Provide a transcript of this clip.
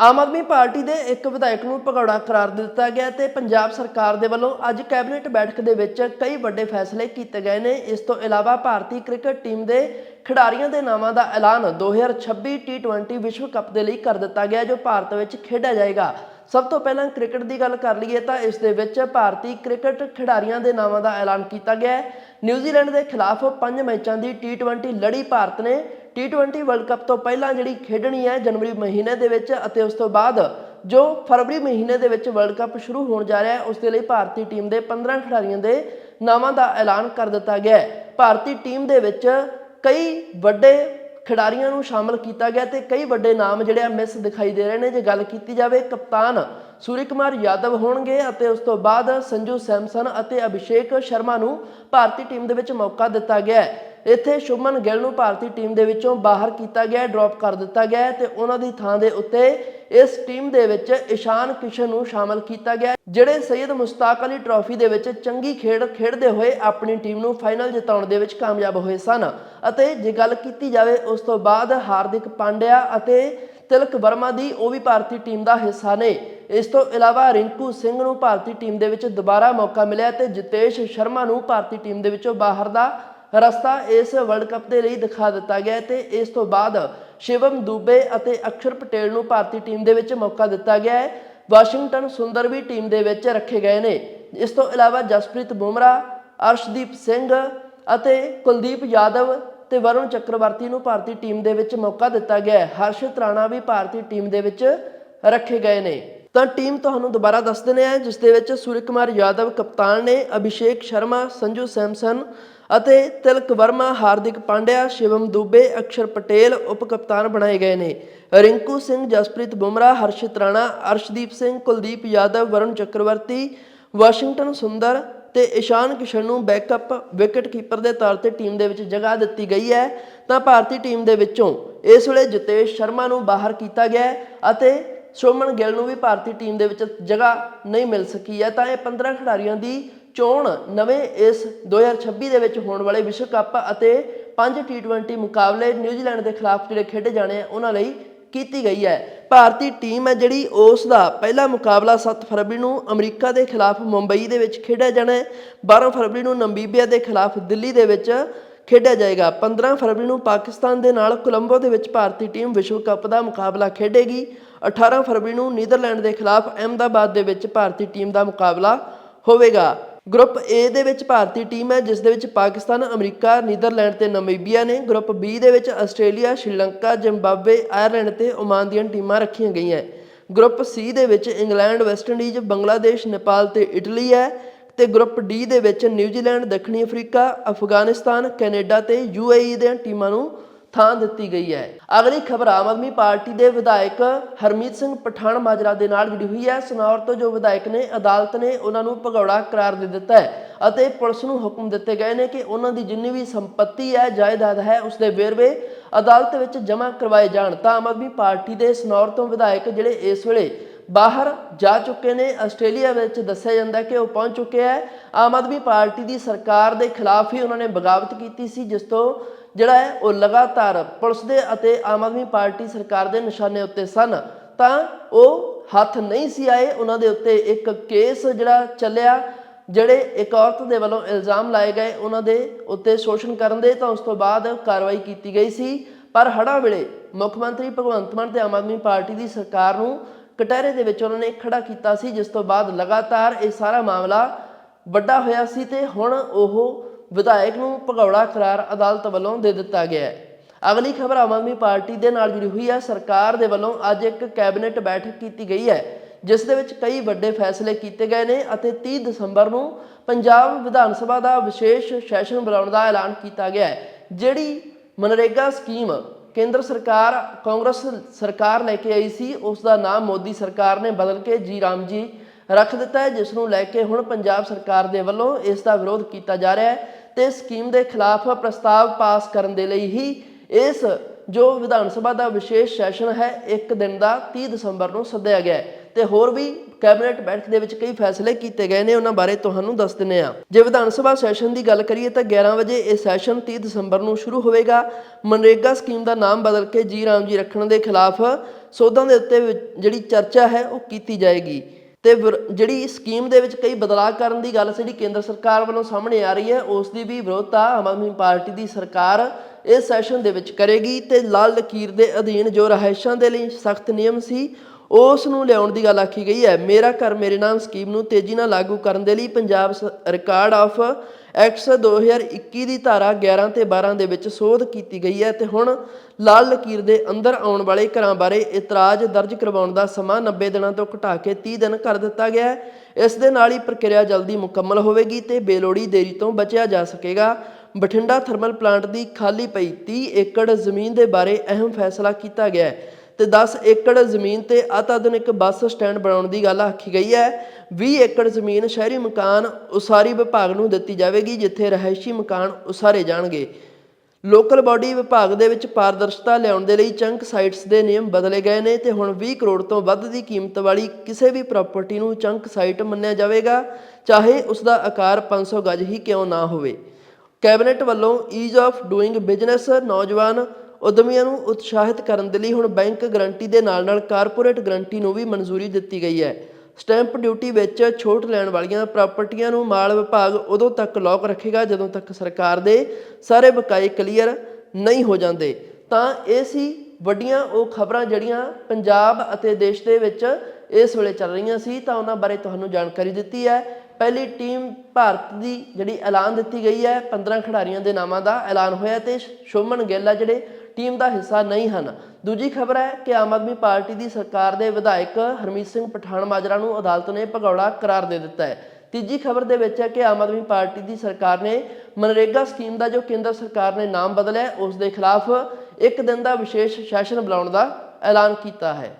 Aam Aadmi party ਦੇ ਇੱਕ ਵਿਧਾਇਕ ਨੂੰ ਭਗੌੜਾ ਕਰਾਰ ਦਿੱਤਾ ਗਿਆ ਤੇ ਪੰਜਾਬ ਸਰਕਾਰ ਦੇ ਵੱਲੋਂ ਅੱਜ ਕੈਬਨਿਟ ਬੈਠਕ ਦੇ ਵਿੱਚ ਕਈ ਵੱਡੇ ਫੈਸਲੇ ਕੀਤੇ ਗਏ ਨੇ। ਇਸ ਤੋਂ ਇਲਾਵਾ ਭਾਰਤੀ ਕ੍ਰਿਕਟ ਟੀਮ ਦੇ ਖਿਡਾਰੀਆਂ ਦੇ ਨਾਵਾਂ ਦਾ ਐਲਾਨ 2026 T20 ਵਿਸ਼ਵ ਕੱਪ ਦੇ ਲਈ ਕਰ ਦਿੱਤਾ ਗਿਆ, ਜੋ ਭਾਰਤ ਵਿੱਚ ਖੇਡਿਆ ਜਾਏਗਾ। ਸਭ ਤੋਂ ਪਹਿਲਾਂ ਕ੍ਰਿਕਟ ਦੀ ਗੱਲ ਕਰ ਲਈਏ ਤਾਂ ਇਸ ਦੇ ਵਿੱਚ ਭਾਰਤੀ ਕ੍ਰਿਕਟ ਖਿਡਾਰੀਆਂ ਦੇ ਨਾਵਾਂ ਦਾ ਐਲਾਨ ਕੀਤਾ ਗਿਆ ਹੈ। ਨਿਊਜ਼ੀਲੈਂਡ ਦੇ ਖਿਲਾਫ 5 ਮੈਚਾਂ ਦੀ T20 ਲੜੀ ਭਾਰਤ ਨੇ। T20 ਵਰਲਡ ਕੱਪ ਤੋਂ ਪਹਿਲਾਂ ਜਿਹੜੀ ਖੇਡਣੀ ਹੈ ਜਨਵਰੀ ਮਹੀਨੇ ਦੇ ਵਿੱਚ ਅਤੇ ਉਸ ਤੋਂ ਬਾਅਦ ਜੋ ਫਰਵਰੀ ਮਹੀਨੇ ਦੇ ਵਿੱਚ ਵਰਲਡ ਕੱਪ ਸ਼ੁਰੂ ਹੋਣ ਜਾ ਰਿਹਾ ਹੈ, ਉਸ ਦੇ ਲਈ ਭਾਰਤੀ ਟੀਮ ਦੇ 15 ਖਿਡਾਰੀਆਂ ਦੇ ਨਾਵਾਂ ਦਾ ਐਲਾਨ ਕਰ ਦਿੱਤਾ ਗਿਆ ਹੈ। ਭਾਰਤੀ ਟੀਮ ਦੇ ਵਿੱਚ ਕਈ ਵੱਡੇ ਖਿਡਾਰੀਆਂ ਨੂੰ ਸ਼ਾਮਲ ਕੀਤਾ ਗਿਆ ਤੇ ਕਈ ਵੱਡੇ ਨਾਮ ਜਿਹੜੇ ਆ ਮਿਸ ਦਿਖਾਈ ਦੇ ਰਹੇ ਨੇ। ਜੇ ਗੱਲ ਕੀਤੀ ਜਾਵੇ, ਕਪਤਾਨ ਸੂਰਿਆ ਕੁਮਾਰ ਯਾਦਵ ਹੋਣਗੇ ਅਤੇ ਉਸ ਤੋਂ ਬਾਅਦ ਸੰਜੂ ਸੈਮਸਨ ਅਤੇ ਅਭਿਸ਼ੇਕ ਸ਼ਰਮਾ ਨੂੰ ਭਾਰਤੀ ਟੀਮ ਦੇ ਵਿੱਚ ਮੌਕਾ ਦਿੱਤਾ ਗਿਆ ਹੈ। ਇੱਥੇ ਸ਼ੁਭਮਨ ਗਿੱਲ ਨੂੰ ਭਾਰਤੀ ਟੀਮ ਦੇ ਵਿੱਚੋਂ ਬਾਹਰ ਕੀਤਾ ਗਿਆ ਡ੍ਰੌਪ ਕਰ ਦਿੱਤਾ ਗਿਆ ਹੈ ਤੇ ਉਹਨਾਂ ਦੀ ਥਾਂ ਦੇ ਉੱਤੇ ਇਸ ਟੀਮ ਦੇ ਵਿੱਚ ਇਸ਼ਾਨ ਕਿਸ਼ਨ ਨੂੰ ਸ਼ਾਮਲ ਕੀਤਾ ਗਿਆ ਜਿਹੜੇ ਸੈਯਦ ਮੁਸਤਾਕ ਅਲੀ ਟਰਾਫੀ ਦੇ ਵਿੱਚ ਚੰਗੀ ਖੇਡ ਖੇਡਦੇ ਹੋਏ ਆਪਣੀ ਟੀਮ ਨੂੰ ਫਾਈਨਲ ਜਿਤਾਉਣ ਦੇ ਵਿੱਚ ਕਾਮਯਾਬ ਹੋਏ ਸਨ ਅਤੇ ਜੇ ਗੱਲ ਕੀਤੀ ਜਾਵੇ ਉਸ ਤੋਂ ਬਾਅਦ ਹਾਰਦਿਕ ਪਾਂਡਿਆ ਅਤੇ ਤਿਲਕ ਵਰਮਾ ਦੀ, ਉਹ ਵੀ ਭਾਰਤੀ ਟੀਮ ਦਾ ਹਿੱਸਾ ਨੇ। ਇਸ ਤੋਂ ਇਲਾਵਾ ਰਿੰਕੂ ਸਿੰਘ ਨੂੰ ਭਾਰਤੀ ਟੀਮ ਦੇ ਵਿੱਚ ਦੁਬਾਰਾ ਮੌਕਾ ਮਿਲਿਆ ਤੇ ਜਿਤੇਸ਼ ਸ਼ਰਮਾ ਨੂੰ ਭਾਰਤੀ ਟੀਮ ਦੇ ਵਿੱਚੋਂ ਬਾਹਰ ਦਾ ਰਸਤਾ ਇਸ ਵਰਲਡ ਕੱਪ ਦੇ ਲਈ ਦਿਖਾ ਦਿੱਤਾ ਗਿਆ ਹੈ ਤੇ ਇਸ ਤੋਂ ਬਾਅਦ ਸ਼ਿਵਮ, ਦੂਬੇ ਅਤੇ ਅਕਸ਼ਰ ਪਟੇਲ ਨੂੰ ਭਾਰਤੀ ਟੀਮ ਦੇ ਵਿੱਚ ਮੌਕਾ ਦਿੱਤਾ ਗਿਆ ਹੈ। ਵਾਸ਼ਿੰਗਟਨ ਸੁੰਦਰ ਵੀ ਟੀਮ ਦੇ ਵਿੱਚ ਰੱਖੇ ਗਏ ਨੇ। ਇਸ ਤੋਂ ਇਲਾਵਾ ਜਸਪ੍ਰੀਤ ਬੁਮਰਾ, ਅਰਸ਼ਦੀਪ ਸਿੰਘ ਅਤੇ ਕੁਲਦੀਪ ਯਾਦਵ ਤੇ ਵਰੁਣ ਚੱਕਰਵਰਤੀ ਨੂੰ ਭਾਰਤੀ ਟੀਮ ਦੇ ਵਿੱਚ ਮੌਕਾ ਦਿੱਤਾ ਗਿਆ ਹੈ। ਹਰਸ਼ਿਤ ਰਾਣਾ ਵੀ ਭਾਰਤੀ ਟੀਮ ਦੇ ਵਿੱਚ ਰੱਖੇ ਗਏ ਨੇ। ਤਾਂ ਟੀਮ ਤੁਹਾਨੂੰ ਦੁਬਾਰਾ ਦੱਸ ਦਿੰਦੇ ਆ ਜਿਸ ਦੇ ਵਿੱਚ ਸੂਰਜ ਕੁਮਾਰ ਯਾਦਵ ਕਪਤਾਨ ਨੇ, ਅਭਿਸ਼ੇਕ ਸ਼ਰਮਾ, ਸੰਜੂ ਸੈਮਸਨ ਅਤੇ ਤਿਲਕ ਵਰਮਾ, ਹਾਰਦਿਕ ਪਾਂਡਿਆ, ਸ਼ਿਵਮ ਦੂਬੇ, ਅਕਸ਼ਰ ਪਟੇਲ ਉਪ ਕਪਤਾਨ ਬਣਾਏ ਗਏ ਨੇ। ਰਿੰਕੂ ਸਿੰਘ, ਜਸਪ੍ਰੀਤ ਬੁਮਰਾਹ ਹਰਸ਼ਿਤ ਰਾਣਾ, ਅਰਸ਼ਦੀਪ ਸਿੰਘ, ਕੁਲਦੀਪ ਯਾਦਵ, ਵਰੁਣ ਚੱਕਰਵਰਤੀ, ਵਾਸ਼ਿੰਗਟਨ ਸੁੰਦਰ ਤੇ ਇਸ਼ਾਨ ਕਿਸ਼ਨ ਨੂੰ ਬੈਕਅਪ ਵਿਕਟ ਕੀਪਰ ਦੇ ਤੌਰ ਤੇ ਟੀਮ ਦੇ ਵਿੱਚ ਜਗ੍ਹਾ ਦਿੱਤੀ ਗਈ ਹੈ। ਤਾਂ ਭਾਰਤੀ ਟੀਮ ਦੇ ਵਿੱਚੋਂ ਇਸ ਵੇਲੇ ਜਿਤੇਸ਼ ਸ਼ਰਮਾ ਨੂੰ ਬਾਹਰ ਕੀਤਾ ਗਿਆ ਅਤੇ ਸ਼ੋਮਨ ਗਿੱਲ ਨੂੰ ਵੀ ਭਾਰਤੀ ਟੀਮ ਦੇ ਵਿੱਚ ਜਗ੍ਹਾ ਨਹੀਂ ਮਿਲ ਸਕੀ ਹੈ। ਤਾਂ ਇਹ 15 ਖਿਡਾਰੀਆਂ ਦੀ ਚੋਣ ਨਵੇਂ ਇਸ 2026 ਦੇ ਵਿੱਚ ਹੋਣ ਵਾਲੇ ਵਿਸ਼ਵ ਕੱਪ ਅਤੇ 5 T20 ਮੁਕਾਬਲੇ ਨਿਊਜ਼ੀਲੈਂਡ ਦੇ ਖਿਲਾਫ ਜਿਹੜੇ ਖੇਡੇ ਜਾਣੇ ਆ, ਉਹਨਾਂ ਲਈ ਕੀਤੀ ਗਈ ਹੈ। ਭਾਰਤੀ ਟੀਮ ਹੈ ਜਿਹੜੀ ਉਸ ਦਾ ਪਹਿਲਾ ਮੁਕਾਬਲਾ 7 ਫਰਵਰੀ ਨੂੰ ਅਮਰੀਕਾ ਦੇ ਖਿਲਾਫ ਮੁੰਬਈ ਦੇ ਵਿੱਚ ਖੇਡਿਆ ਜਾਣਾ ਹੈ। 12 ਫਰਵਰੀ ਨੂੰ ਨਮੀਬੀਆ ਦੇ ਖਿਲਾਫ ਦਿੱਲੀ ਦੇ ਵਿੱਚ ਖੇਡਿਆ ਜਾਏਗਾ। 15 ਫਰਵਰੀ ਨੂੰ ਪਾਕਿਸਤਾਨ ਦੇ ਨਾਲ ਕੋਲੰਬੋ ਦੇ ਵਿੱਚ ਭਾਰਤੀ ਟੀਮ ਵਿਸ਼ਵ ਕੱਪ ਦਾ ਮੁਕਾਬਲਾ ਖੇਡੇਗੀ। 18 ਫਰਵਰੀ ਨੂੰ ਨੀਦਰਲੈਂਡ ਦੇ ਖਿਲਾਫ ਅਹਿਮਦਾਬਾਦ ਦੇ ਵਿੱਚ ਭਾਰਤੀ ਟੀਮ ਦਾ ਮੁਕਾਬਲਾ ਹੋਵੇਗਾ। ਗਰੁੱਪ ਏ ਦੇ ਵਿੱਚ ਭਾਰਤੀ ਟੀਮ ਹੈ, ਜਿਸ ਦੇ ਵਿੱਚ ਪਾਕਿਸਤਾਨ, ਅਮਰੀਕਾ, ਨੀਦਰਲੈਂਡ ਤੇ ਨਮੀਬੀਆ ਨੇ। ਗਰੁੱਪ ਬੀ ਦੇ ਵਿੱਚ ਆਸਟ੍ਰੇਲੀਆ, ਸ਼੍ਰੀਲੰਕਾ, ਜ਼ਿੰਬਾਬਵੇ, ਆਇਰਲੈਂਡ ਤੇ ਓਮਾਨ ਦੀਆਂ ਟੀਮਾਂ ਰੱਖੀਆਂ ਗਈਆਂ ਗਰੁੱਪ ਸੀ ਦੇ ਵਿੱਚ England, West Indies, Bangladesh, Nepal ਤੇ ਇਟਲੀ ਹੈ ਤੇ ਗਰੁੱਪ ਡੀ ਦੇ ਵਿੱਚ ਨਿਊਜ਼ੀਲੈਂਡ, ਦੱਖਣੀ ਅਫਰੀਕਾ, ਅਫਗਾਨਿਸਤਾਨ, ਕੈਨੇਡਾ ਤੇ UAE ਦੀਆਂ ਟੀਮਾਂ ਨੂੰ ਥਾਂ ਦਿੱਤੀ ਗਈ ਹੈ। ਅਗਲੀ ਖਬਰ ਆਮ ਆਦਮੀ ਪਾਰਟੀ ਦੇ ਵਿਧਾਇਕ ਹਰਮੀਤ ਸਿੰਘ ਪਠਾਨ ਮਾਜਰਾ ਦੇ ਨਾਲ ਜੁੜੀ ਹੋਈ ਹੈ। ਸਨੌਰ ਤੋਂ ਜੋ ਵਿਧਾਇਕ ਨੇ, ਅਦਾਲਤ ਨੇ ਉਹਨਾਂ ਨੂੰ ਭਗੌੜਾ ਕਰਾਰ ਦੇ ਦਿੱਤਾ ਹੈ ਅਤੇ ਪੁਲਿਸ ਨੂੰ ਹੁਕਮ ਦਿੱਤੇ ਗਏ ਨੇ ਕਿ ਉਹਨਾਂ ਦੀ ਜਿੰਨੀ ਵੀ ਸੰਪਤੀ ਹੈ, ਜਾਇਦਾਦ ਹੈ, ਉਸ ਦੇ ਵੇਰਵੇ ਅਦਾਲਤ ਵਿੱਚ ਜਮ੍ਹਾਂ ਕਰਵਾਏ ਜਾਣ। ਤਾਂ ਆਮ ਆਦਮੀ ਪਾਰਟੀ ਦੇ ਸਨੌਰ ਤੋਂ ਵਿਧਾਇਕ ਜਿਹੜੇ ਇਸ ਵੇਲੇ ਬਾਹਰ ਜਾ ਚੁੱਕੇ ਨੇ, ਆਸਟ੍ਰੇਲੀਆ ਵਿੱਚ ਦੱਸਿਆ ਜਾਂਦਾ ਕਿ ਉਹ ਪਹੁੰਚ ਚੁੱਕੇ ਹੈ। ਆਮ ਆਦਮੀ ਪਾਰਟੀ ਦੀ ਸਰਕਾਰ ਦੇ ਖਿਲਾਫ ਹੀ ਉਹਨਾਂ ਨੇ ਬਗਾਵਤ ਕੀਤੀ ਸੀ, ਜਿਸ ਤੋਂ ਜਿਹੜਾ ਹੈ, ਉਹ ਲਗਾਤਾਰ ਪੁਲਿਸ ਦੇ ਅਤੇ ਆਮ ਆਦਮੀ ਪਾਰਟੀ ਸਰਕਾਰ ਦੇ ਨਿਸ਼ਾਨੇ ਉੱਤੇ ਸਨ, ਤਾਂ ਉਹ ਹੱਥ ਨਹੀਂ ਸੀ ਆਏ। ਉਹਨਾਂ ਦੇ ਉੱਤੇ ਇੱਕ ਕੇਸ ਜਿਹੜਾ ਚੱਲਿਆ, ਜਿਹੜੇ ਇੱਕ ਔਰਤ ਦੇ ਵੱਲੋਂ ਇਲਜ਼ਾਮ ਲਾਏ ਗਏ, ਉਹਨਾਂ ਦੇ ਉੱਤੇ ਸ਼ੋਸ਼ਣ ਕਰਨ ਦੇ, ਤਾਂ ਉਸ ਤੋਂ ਬਾਅਦ ਕਾਰਵਾਈ ਕੀਤੀ ਗਈ ਸੀ। ਪਰ ਹੜ੍ਹਾਂ ਵੇਲੇ ਮੁੱਖ ਮੰਤਰੀ ਭਗਵੰਤ ਮਾਨ ਤੇ ਆਮ ਆਦਮੀ ਪਾਰਟੀ ਦੀ ਸਰਕਾਰ ਨੂੰ ਕਟਹਿਰੇ ਦੇ ਵਿੱਚ ਉਹਨਾਂ ਨੇ ਖੜਾ ਕੀਤਾ ਸੀ, ਜਿਸ ਤੋਂ ਬਾਅਦ ਲਗਾਤਾਰ ਇਹ ਸਾਰਾ ਮਾਮਲਾ ਵੱਡਾ ਹੋਇਆ ਸੀ ਤੇ ਹੁਣ ਉਹ ਵਿਧਾਇਕ ਨੂੰ ਭਗੌੜਾ ਕਰਾਰ ਅਦਾਲਤ ਵੱਲੋਂ ਦੇ ਦਿੱਤਾ ਗਿਆ ਹੈ। ਅਗਲੀ ਖਬਰ ਆਮ ਆਦਮੀ ਪਾਰਟੀ ਦੇ ਨਾਲ ਜੁੜੀ ਹੋਈ ਹੈ। ਸਰਕਾਰ ਦੇ ਵੱਲੋਂ ਅੱਜ ਇੱਕ ਕੈਬਨਿਟ ਬੈਠਕ ਕੀਤੀ ਗਈ ਹੈ, ਜਿਸ ਦੇ ਵਿੱਚ ਕਈ ਵੱਡੇ ਫੈਸਲੇ ਕੀਤੇ ਗਏ ਨੇ ਅਤੇ 30 ਦਸੰਬਰ ਨੂੰ ਪੰਜਾਬ ਵਿਧਾਨ ਸਭਾ ਦਾ ਵਿਸ਼ੇਸ਼ ਸੈਸ਼ਨ ਬੁਲਾਉਣ ਦਾ ਐਲਾਨ ਕੀਤਾ ਗਿਆ ਹੈ, ਜਿਹੜੀ ਮਨਰੇਗਾ ਸਕੀਮ ਕੇਂਦਰ ਸਰਕਾਰ, ਕਾਂਗਰਸ ਸਰਕਾਰ ਲੈ ਕੇ ਆਈ ਸੀ, ਉਸ ਦਾ ਨਾਮ ਮੋਦੀ ਸਰਕਾਰ ਨੇ ਬਦਲ ਕੇ ਜੀ ਰਾਮ ਜੀ ਰੱਖ ਦਿੱਤਾ ਹੈ, ਜਿਸ ਨੂੰ ਲੈ ਕੇ ਹੁਣ ਪੰਜਾਬ ਸਰਕਾਰ ਦੇ ਵੱਲੋਂ ਇਸ ਦਾ ਵਿਰੋਧ ਕੀਤਾ ਜਾ ਰਿਹਾ ਹੈ। ਤੇ ਸਕੀਮ ਦੇ ਖਿਲਾਫ ਪ੍ਰਸਤਾਵ ਪਾਸ ਕਰਨ ਦੇ ਲਈ ਹੀ ਇਸ ਜੋ ਵਿਧਾਨ ਸਭਾ ਦਾ ਵਿਸ਼ੇਸ਼ ਸੈਸ਼ਨ ਹੈ, ਇੱਕ ਦਿਨ ਦਾ 30 ਦਸੰਬਰ ਨੂੰ ਸੱਦਿਆ ਗਿਆ ਹੈ। ਤੇ ਹੋਰ ਵੀ ਕੈਬਨਿਟ ਬੈਠਕ ਦੇ ਵਿੱਚ ਕਈ ਫੈਸਲੇ ਕੀਤੇ ਗਏ ਨੇ, ਉਹਨਾਂ ਬਾਰੇ ਤੁਹਾਨੂੰ ਦੱਸ ਦਿੰਨੇ ਆ ਜੇ ਵਿਧਾਨ ਸਭਾ ਸੈਸ਼ਨ ਦੀ ਗੱਲ ਕਰੀਏ ਤਾਂ 11 ਵਜੇ ਇਹ ਸੈਸ਼ਨ 30 ਦਸੰਬਰ ਨੂੰ ਸ਼ੁਰੂ ਹੋਵੇਗਾ। ਮਨਰੇਗਾ ਸਕੀਮ ਦਾ ਨਾਮ ਬਦਲ ਕੇ ਜੀ ਰਾਮ ਜੀ ਰੱਖਣ ਦੇ ਖਿਲਾਫ ਸੋਧਾਂ ਦੇ ਉੱਤੇ ਵੀ, ਜਿਹੜੀ ਚਰਚਾ ਹੈ, ਉਹ ਕੀਤੀ ਜਾਏਗੀ। ਤੇ ਵਿਰ- ਜਿਹੜੀ ਸਕੀਮ ਦੇ ਵਿੱਚ ਕਈ ਬਦਲਾਅ ਕਰਨ ਦੀ ਗੱਲ ਜਿਹੜੀ ਕੇਂਦਰ ਸਰਕਾਰ ਵੱਲੋਂ ਸਾਹਮਣੇ ਆ ਰਹੀ ਹੈ, ਉਸ ਦੀ ਵੀ ਵਿਰੋਧਤਾ ਆਮ ਆਦਮੀ ਪਾਰਟੀ ਦੀ ਸਰਕਾਰ ਇਸ ਸੈਸ਼ਨ ਦੇ ਵਿੱਚ ਕਰੇਗੀ ਤੇ ਲਾਲ ਲਕੀਰ ਦੇ ਅਧੀਨ ਜੋ ਰਹਾਇਸ਼ਾਂ ਦੇ ਲਈ ਸਖਤ ਨਿਯਮ ਸੀ ਉਸ ਨੂੰ ਲਿਆਉਣ ਦੀ ਗੱਲ ਆਖੀ ਗਈ ਹੈ। ਮੇਰਾ ਘਰ ਮੇਰੇ ਨਾਮ ਸਕੀਮ ਨੂੰ ਤੇਜ਼ੀ ਨਾਲ ਲਾਗੂ ਕਰਨ ਦੇ ਲਈ ਪੰਜਾਬ ਸ- ਰਿਕਾਰਡ ਆਫ ਐਕਟਸ 2021 ਦੀ ਧਾਰਾ 11 ਤੇ 12 ਦੇ ਵਿੱਚ ਸੋਧ ਕੀਤੀ ਗਈ ਹੈ ਤੇ ਹੁਣ ਲਾਲ ਲਕੀਰ ਦੇ ਅੰਦਰ ਆਉਣ ਵਾਲੇ ਘਰਾਂ ਬਾਰੇ ਇਤਰਾਜ਼ ਦਰਜ ਕਰਵਾਉਣ ਦਾ ਸਮਾਂ 90 ਦਿਨਾਂ ਤੋਂ ਘਟਾ ਕੇ 30 ਦਿਨ ਕਰ ਦਿੱਤਾ ਗਿਆ ਹੈ। ਇਸ ਦੇ ਨਾਲ ਹੀ ਪ੍ਰਕਿਰਿਆ ਜਲਦੀ ਮੁਕੰਮਲ ਹੋਵੇਗੀ ਤੇ ਬੇਲੋੜੀ ਦੇਰੀ ਤੋਂ ਬਚਿਆ ਜਾ ਸਕੇਗਾ। ਬਠਿੰਡਾ ਥਰਮਲ ਪਲਾਂਟ ਦੀ ਖਾਲੀ ਪਈ 30 ਏਕੜ ਜ਼ਮੀਨ ਦੇ ਬਾਰੇ ਅਹਿਮ ਫੈਸਲਾ ਕੀਤਾ ਗਿਆ ਹੈ। ਤੇ 10 ਏਕੜ ਜ਼ਮੀਨ ਤੇ ਅਤਿਆਧੁਨਿਕ ਬੱਸ ਸਟੈਂਡ ਬਣਾਉਣ ਦੀ ਗੱਲ ਆਖੀ ਗਈ ਹੈ। 20 ਏਕੜ ਜ਼ਮੀਨ ਸ਼ਹਿਰੀ ਮਕਾਨ ਉਸਾਰੀ ਵਿਭਾਗ ਨੂੰ ਦਿੱਤੀ ਜਾਵੇਗੀ, ਜਿੱਥੇ ਰਹਿائشੀ ਮਕਾਨ ਉਸਾਰੇ ਜਾਣਗੇ। ਲੋਕਲ ਬਾਡੀ ਵਿਭਾਗ ਦੇ ਵਿੱਚ ਪਾਰਦਰਸ਼ਤਾ ਲਿਆਉਣ ਦੇ ਲਈ ਚੰਕ ਸਾਈਟਸ ਦੇ ਨਿਯਮ ਬਦਲੇ ਗਏ ਨੇ ਤੇ ਹੁਣ 20 ਕਰੋੜ ਤੋਂ ਵੱਧ ਦੀ ਕੀਮਤ ਵਾਲੀ ਕਿਸੇ ਵੀ ਪ੍ਰਾਪਰਟੀ ਨੂੰ ਚੰਕ ਸਾਈਟ ਮੰਨਿਆ ਜਾਵੇਗਾ, ਚਾਹੇ ਉਸ ਦਾ ਆਕਾਰ 500 ਗਜ ਹੀ ਕਿਉਂ ਨਾ ਹੋਵੇ। ਕੈਬਨਿਟ ਵੱਲੋਂ ਈਜ਼ ਆਫ ਡੂਇੰਗ ਬਿਜ਼ਨਸ ਨੌਜਵਾਨ ਉਦਮੀਆਂ ਨੂੰ ਉਤਸ਼ਾਹਿਤ ਕਰਨ ਦੇ ਲਈ ਹੁਣ ਬੈਂਕ ਗਰੰਟੀ ਦੇ ਨਾਲ-ਨਾਲ ਕਾਰਪੋਰੇਟ ਗਰੰਟੀ ਨੂੰ ਵੀ ਮਨਜ਼ੂਰੀ ਦਿੱਤੀ ਗਈ ਹੈ। ਸਟੈਂਪ ਡਿਊਟੀ ਵਿੱਚ ਛੋਟ ਲੈਣ ਵਾਲੀਆਂ ਪ੍ਰਾਪਰਟੀਆਂ ਨੂੰ ਮਾਲ ਵਿਭਾਗ ਉਦੋਂ ਤੱਕ ਲੌਕ ਰੱਖੇਗਾ ਜਦੋਂ ਤੱਕ ਸਰਕਾਰ ਦੇ ਸਾਰੇ ਬਕਾਏ ਕਲੀਅਰ ਨਹੀਂ ਹੋ ਜਾਂਦੇ। ਤਾਂ ਇਹ ਸੀ ਵੱਡੀਆਂ ਉਹ ਖਬਰਾਂ ਜਿਹੜੀਆਂ ਪੰਜਾਬ ਅਤੇ ਦੇਸ਼ ਦੇ ਵਿੱਚ ਇਸ ਵੇਲੇ ਚੱਲ ਰਹੀਆਂ ਸੀ, ਤਾਂ ਉਹਨਾਂ ਬਾਰੇ ਤੁਹਾਨੂੰ ਜਾਣਕਾਰੀ ਦਿੱਤੀ ਹੈ। ਪਹਿਲੀ ਟੀਮ ਭਾਰਤ ਦੀ ਜਿਹੜੀ ਐਲਾਨ ਦਿੱਤੀ ਗਈ ਹੈ 15 ਖਿਡਾਰੀਆਂ ਦੇ ਨਾਮਾਂ ਦਾ ਐਲਾਨ ਹੋਇਆ ਤੇ ਸ਼ੋਮਨ ਗਿੱਲ ਆ ਜਿਹੜੇ ਟੀਮ ਦਾ ਹਿੱਸਾ ਨਹੀਂ ਹਨ। ਦੂਜੀ ਖਬਰ ਹੈ ਕਿ ਆਮ ਆਦਮੀ ਪਾਰਟੀ ਦੀ ਸਰਕਾਰ ਦੇ ਵਿਧਾਇਕ ਹਰਮੀਤ ਸਿੰਘ ਪਠਾਨ ਮਾਜਰਾ ਨੂੰ ਅਦਾਲਤ ਨੇ ਭਗੌੜਾ ਕਰਾਰ ਦੇ ਦਿੱਤਾ ਹੈ। ਤੀਜੀ ਖਬਰ ਦੇ ਵਿੱਚ ਹੈ ਕਿ ਆਮ ਆਦਮੀ ਪਾਰਟੀ ਦੀ ਸਰਕਾਰ ਨੇ ਮਨਰੇਗਾ ਸਕੀਮ ਦਾ ਜੋ ਕੇਂਦਰ ਸਰਕਾਰ ਨੇ ਨਾਮ ਬਦਲਿਆ ਉਸ ਦੇ ਖਿਲਾਫ ਇੱਕ ਦਿਨ ਦਾ ਵਿਸ਼ੇਸ਼ ਸੈਸ਼ਨ ਬੁਲਾਉਣ ਦਾ ਐਲਾਨ ਕੀਤਾ ਹੈ।